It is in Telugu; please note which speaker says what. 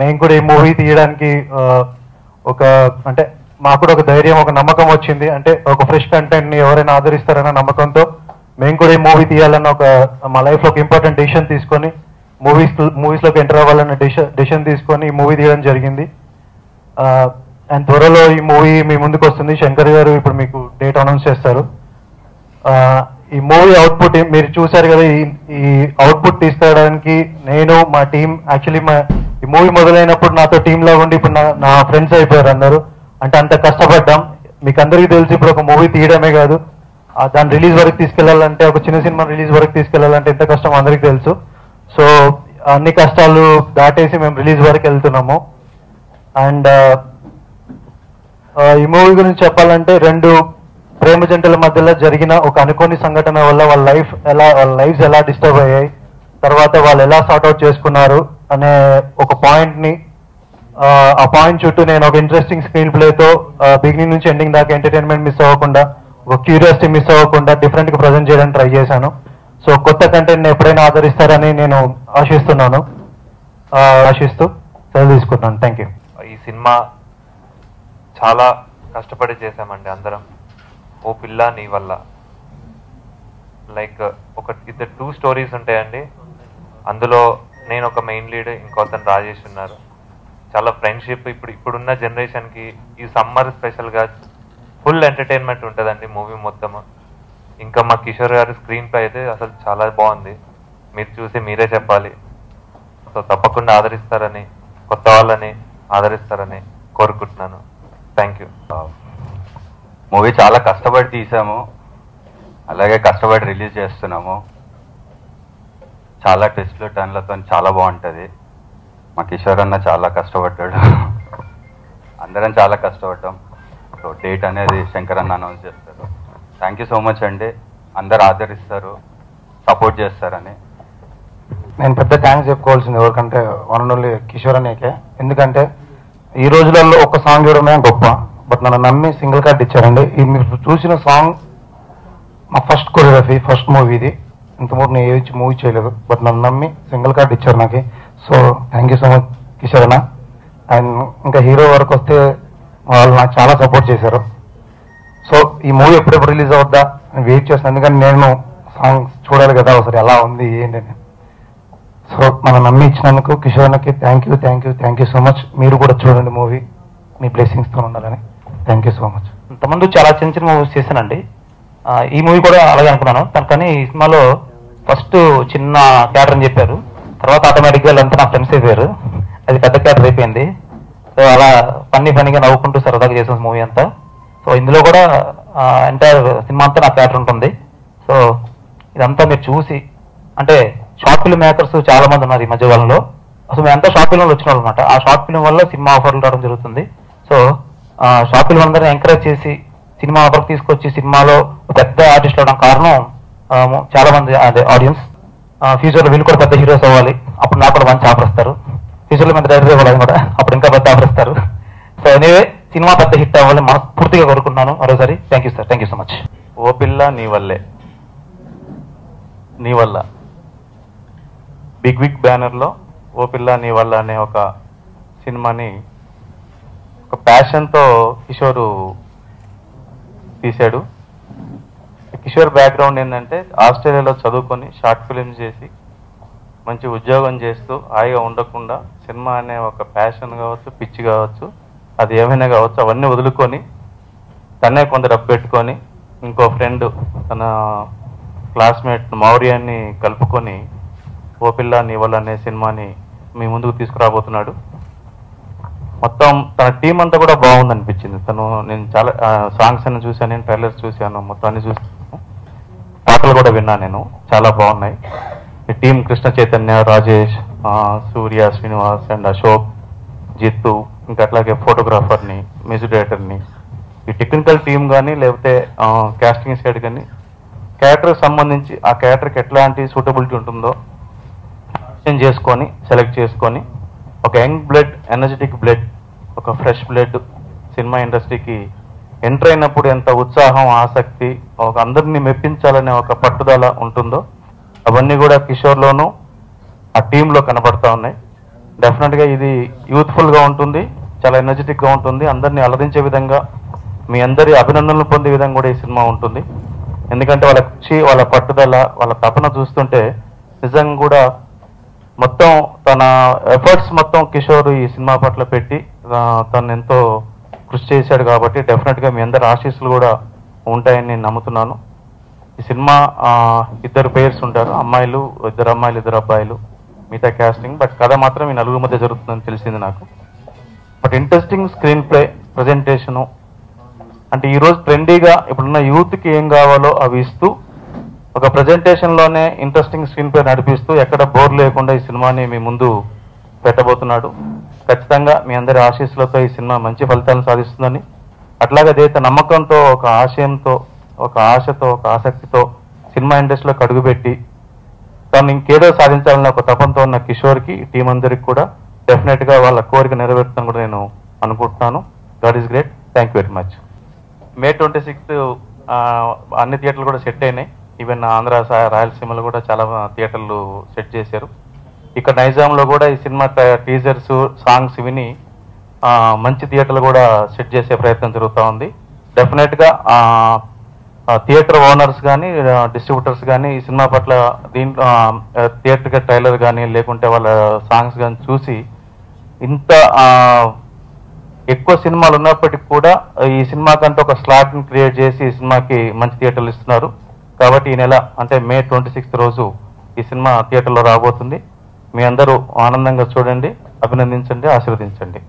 Speaker 1: మేము కూడా ఈ మూవీ తీయడానికి ఒక అంటే మాకు కూడా ఒక ధైర్యం ఒక నమ్మకం వచ్చింది. అంటే ఒక ఫ్రెష్ కంటెంట్ని ఎవరైనా ఆదరిస్తారన్న నమ్మకంతో మేము కూడా ఈ మూవీ తీయాలన్న ఒక మా లైఫ్లో ఒక ఇంపార్టెంట్ డిసిషన్ తీసుకొని మూవీస్ మూవీస్లోకి ఎంటర్ అవ్వాలన్న డిసిషన్ తీసుకొని ఈ మూవీ తీయడం జరిగింది. అండ్ త్వరలో ఈ మూవీ మీ ముందుకు వస్తుంది. శంకర్ గారు ఇప్పుడు మీకు డేట్ అనౌన్స్ చేస్తారు. ఈ మూవీ అవుట్పుట్ మీరు చూసారు కదా ఈ ఈ అవుట్పుట్ తీసుకోవడానికి నేను మా టీం యాక్చువల్లీ మా ఈ మూవీ మొదలైనప్పుడు నాతో టీమ్లో ఉండి ఇప్పుడు నా ఫ్రెండ్స్ అయిపోయారు అందరూ. అంటే అంత కష్టపడ్డాం. మీకు అందరికీ తెలిసి ఇప్పుడు ఒక మూవీ తీయడమే కాదు. దాని రిలీజ్ వరకు తీసుకెళ్ళాలంటే ఒక చిన్న సినిమా రిలీజ్ వరకు తీసుకెళ్ళాలంటే ఎంత కష్టం అందరికీ తెలుసు. సో అన్ని కష్టాలు దాటేసి మేము రిలీజ్ వరకు వెళ్తున్నాము. అండ్ ఈ మూవీ గురించి చెప్పాలంటే రెండు ప్రేమ జంటల మధ్యలో జరిగిన ఒక అనుకోని సంఘటన వల్ల వాళ్ళ లైఫ్ ఎలా వాళ్ళ లైఫ్స్ ఎలా డిస్టర్బ్ అయ్యాయి. తర్వాత వాళ్ళు ఎలా సార్ట్ అవుట్ చేసుకున్నారు. అనే ఒక పాయింట్ని ఆ, పాయింట్ చుట్టూ నేను ఒక ఇంట్రెస్టింగ్ స్క్రీన్ ప్లేతో బిగినింగ్ నుంచి ఎండింగ్ దాకా ఎంటర్టైన్మెంట్ మిస్ అవ్వకుండా ఒక క్యూరియాసిటీ మిస్ అవ్వకుండా డిఫరెంట్గా ప్రజెంట్ చేయడానికి ట్రై చేశాను. సో కొత్త కంటెంట్ ఎప్పుడైనా ఆదరిస్తారని నేను ఆశిస్తున్నాను. ఆశిస్తూ సెలవు తీసుకుంటున్నాను. థ్యాంక్ యూ
Speaker 2: ఈ సినిమా చాలా కష్టపడి చేశామండి అందరం. ఓ పిల్ల నీ వల్ల. లైక్ ఒక ఇద్దరు టూ స్టోరీస్ ఉంటాయండి. అందులో నేను ఒక మెయిన్ లీడ్ ఇంకొతను రాజేష్ ఉన్నారు. చాలా ఫ్రెండ్షిప్ ఇప్పుడు ఇప్పుడున్న జనరేషన్కి ఈ సమ్మర్ స్పెషల్గా ఫుల్ ఎంటర్టైన్మెంట్ ఉంటుందండి మూవీ మొత్తము. ఇంకా మా కిషోర్ గారి స్క్రీన్పై అయితే అసలు చాలా బాగుంది. మీరు చూసి మీరే చెప్పాలి. సో తప్పకుండా ఆదరిస్తారని కొత్త వాళ్ళని ఆదరిస్తారని కోరుకుంటున్నాను. థ్యాంక్ యూ
Speaker 3: మూవీ చాలా కష్టపడి తీసాము. అలాగే కష్టపడి రిలీజ్ చేస్తున్నాము. చాలా టెస్ట్లు టర్న్లతో చాలా బాగుంటుంది. మా కిషోర్ అన్న చాలా కష్టపడ్డాడు. అందరం చాలా కష్టపడ్డాం. సో డేట్ అనేది శంకర్ అన్న అనౌన్స్ చేస్తారు. థ్యాంక్ యూ సో మచ్ అండి. అందరు ఆదరిస్తారు. సపోర్ట్ చేస్తారని.
Speaker 1: నేను పెద్ద థ్యాంక్స్ చెప్పుకోవాల్సింది ఎవరికంటే వన్ అండ్ ఓన్లీ కిషోర్ అనేకే ఎందుకంటే ఈ రోజులలో ఒక సాంగ్ ఇవ్వడమే గొప్ప. బట్ నన్ను నమ్మి సింగిల్ కార్డ్ ఇచ్చారండి. ఇది మీరు చూసిన సాంగ్ మా ఫస్ట్ కొరియోగ్రఫీ ఫస్ట్ మూవీ ఇది ఇంతకుముందు నేను ఏది మూవీ చేయలేదు బట్ నన్ను నమ్మి సింగిల్ కార్డ్ ఇచ్చారు నాకు. So thank you so much Kishore అన్న అండ్ ఇంకా హీరో వరకు వస్తే వాళ్ళు నాకు చాలా సపోర్ట్ చేశారు. సో ఈ మూవీ ఎప్పుడెప్పుడు రిలీజ్ అవుద్దా అని వెయిట్ చేస్తాను ఎందుకంటే నేను సాంగ్స్ చూడాలి కదా ఒకసారి ఎలా ఉంది ఏంటి అని. సో మనం నమ్మి ఇచ్చినందుకు కిషోర్ అన్నకి thank you thank you thank you so much మీరు కూడా చూడండి మూవీ మీ బ్లెస్సింగ్స్తో ఉండాలని. థ్యాంక్ యూ సో మచ్
Speaker 4: ఇంతమంది చాలా చిన్న చిన్న మూవీస్ చేశానండి. ఈ మూవీ కూడా అలాగే అనుకున్నాను. తను కానీ ఈ సినిమాలో ఫస్ట్ చిన్న క్యాటర్ అని చెప్పారు. తర్వాత ఆటోమేటిక్గా వీళ్ళంతా నా ఫ్రెండ్స్ అయిపోయారు అది పెద్ద క్యాటర్ అయిపోయింది. సో అలా ఫన్నీ ఫన్నీగా నవ్వుకుంటూ సరదాగా చేసిన మూవీ అంతా. సో ఇందులో కూడా ఎంటైర్ సినిమా అంతా నా క్యాటర్ ఉంటుంది. సో ఇదంతా మీరు చూసి అంటే షార్ట్ ఫిల్మ్ మేకర్స్ చాలా మంది ఉన్నారు ఈ మధ్య కాలంలో. అసలు మేమంతా షార్ట్ ఫిల్మ్ వచ్చిన అనమాట ఆ షార్ట్ ఫిల్మ్ వల్ల సినిమా ఆఫర్లు రావడం జరుగుతుంది. సో షార్ట్ ఫిల్మ్ అందరిని ఎంకరేజ్ చేసి సినిమా అప్పటికి తీసుకొచ్చి సినిమాలో పెద్ద ఆర్టిస్ట్ అవడం కారణం చాలా మంది అదే ఆడియన్స్ ఫ్యూచర్లో వీళ్ళు కూడా పెద్ద హీరోస్ అవ్వాలి. అప్పుడు నాకు కూడా మంచి ఆఫర్ ఇస్తారు. ఫ్యూచర్లో మీద డైరెక్టర్ ఇవ్వాలి కూడా. అప్పుడు ఇంకా పెద్ద ఆఫర్ ఇస్తారు. సో ఎనీవే సినిమా పెద్ద హిట్ అవ్వాలి మనస్ఫూర్తిగా కోరుకున్నాను మరోసారి thank you sir thank you so much
Speaker 5: O Pilla Nee Valle. నీ వల్ల. బిగ్ బిగ్ బ్యానర్లో ఓ పిల్ల నీ వల్ల అనే ఒక సినిమాని ఒక ప్యాషన్తో కిషోరు తీశాడు. కిషోర్ బ్యాక్గ్రౌండ్ ఏంటంటే ఆస్ట్రేలియాలో చదువుకొని షార్ట్ ఫిలిమ్స్ చేసి మంచి ఉద్యోగం చేస్తూ హాయిగా ఉండకుండా సినిమా అనే ఒక ప్యాషన్ కావచ్చు పిచ్చి కావచ్చు అది ఏమైనా కావచ్చు అవన్నీ వదులుకొని తనే కొంత డబ్బు పెట్టుకొని ఇంకో ఫ్రెండ్ తన క్లాస్మేట్ మౌర్యాన్ని కలుపుకొని ఓ పిల్ల నీ వల్ల అనే సినిమాని మీ ముందుకు తీసుకురాబోతున్నాడు. మొత్తం తన టీం అంతా కూడా బాగుంది అనిపించింది తను నేను చాలా సాంగ్స్ అన్ని చూశాను నేను ట్రైలర్స్ చూశాను మొత్తం అన్ని చూసాను పాటలు కూడా విన్నాను నేను. చాలా బాగున్నాయి. ఈ టీం కృష్ణ చైతన్య రాజేష్ సూర్య శ్రీనివాస్ అండ్ అశోక్ జిత్తు ఇంకా అట్లాగే ఫోటోగ్రాఫర్ని మ్యూజిక్ డైరెక్టర్ని ఈ టెక్నికల్ టీం కానీ లేకపోతే క్యాస్టింగ్ సైడ్ కానీ క్యారెక్టర్కి సంబంధించి ఆ క్యారెక్టర్కి ఎట్లాంటి సూటబిలిటీ ఉంటుందో చేసుకొని సెలెక్ట్ చేసుకొని ఒక యంగ్ బ్లడ్ ఎనర్జెటిక్ బ్లడ్ ఒక ఫ్రెష్ బ్లడ్ సినిమా ఇండస్ట్రీకి ఎంటర్ అయినప్పుడు ఎంత ఉత్సాహం ఆసక్తి ఒక అందరినీ మెప్పించాలనే ఒక పట్టుదల ఉంటుందో అవన్నీ కూడా కిషోర్లోనూ ఆ టీంలో కనబడతా ఉన్నాయి. డెఫినెట్గా ఇది యూత్ఫుల్గా ఉంటుంది చాలా ఎనర్జెటిక్గా ఉంటుంది. అందరినీ అలరించే విధంగా మీ అందరి అభినందనలు పొందే విధంగా కూడా ఈ సినిమా ఉంటుంది. ఎందుకంటే వాళ్ళ కృషి వాళ్ళ పట్టుదల వాళ్ళ తపన చూస్తుంటే నిజంగా కూడా మొత్తం తన ఎఫర్ట్స్ మొత్తం కిషోర్ ఈ సినిమా పట్ల పెట్టి తను ఎంతో కృషి చేశాడు కాబట్టి డెఫినెట్గా మీ అందరి ఆశీస్సులు కూడా ఉంటాయని నేను నమ్ముతున్నాను. ఈ సినిమా ఇద్దరు పేర్స్ ఉంటారు అమ్మాయిలు ఇద్దరు అమ్మాయిలు ఇద్దరు అబ్బాయిలు మిగతా క్యాస్టింగ్ బట్ కథ మాత్రం ఈ నలుగురు మధ్య జరుగుతుందని తెలిసింది నాకు. But interesting screen play presentation అంటే ఈరోజు ట్రెండీగా ఇప్పుడున్న యూత్కి ఏం కావాలో అవి ఇస్తూ ఒక ప్రజెంటేషన్లోనే ఇంట్రెస్టింగ్ స్క్రీన్ ప్లే నడిపిస్తూ ఎక్కడ బోర్ లేకుండా ఈ సినిమాని మీ ముందు పెట్టబోతున్నాడు. ఖచ్చితంగా మీ అందరి ఆశీస్సులతో ఈ సినిమా మంచి ఫలితాలను సాధిస్తుందని. అట్లాగే అదైతే నమ్మకంతో ఒక ఆశయంతో ఒక ఆశతో ఒక ఆసక్తితో సినిమా ఇండస్ట్రీలోకి అడుగుపెట్టి తను ఇంకేదో సాధించాలన్న ఒక తపంతో ఉన్న కిషోర్కి టీం అందరికి కూడా డెఫినెట్గా వాళ్ళ కోరిక నెరవేరుతుందని కూడా నేను అనుకుంటున్నాను. God is great thank you very much May twenty sixth అన్ని థియేటర్లు కూడా సెట్ అయినాయి. ఈవెన్ ఆంధ్ర రాయలసీమలో కూడా చాలా థియేటర్లు సెట్ చేశారు. ఇక్కడ నైజాంలో కూడా ఈ సినిమా టీజర్స్ సాంగ్స్ విని మంచి థియేటర్లు కూడా సెట్ చేసే ప్రయత్నం జరుగుతూ ఉంది. డెఫినెట్గా థియేటర్ ఓనర్స్ కానీ డిస్ట్రిబ్యూటర్స్ కానీ ఈ సినిమా పట్ల దీంట్లో థియేటర్ ట్రైలర్ కానీ లేకుంటే వాళ్ళ సాంగ్స్ కానీ చూసి ఇంత ఎక్కువ సినిమాలు ఉన్నప్పటికీ కూడా ఈ సినిమాకంటే ఒక స్లాట్ని క్రియేట్ చేసి ఈ సినిమాకి మంచి థియేటర్లు ఇస్తున్నారు. కాబట్టి ఈ నెల అంటే మే ట్వంటీ సిక్స్త్ రోజు ఈ సినిమా థియేటర్లో రాబోతుంది. మీ అందరూ ఆనందంగా చూడండి అభినందించండి ఆశీర్వదించండి.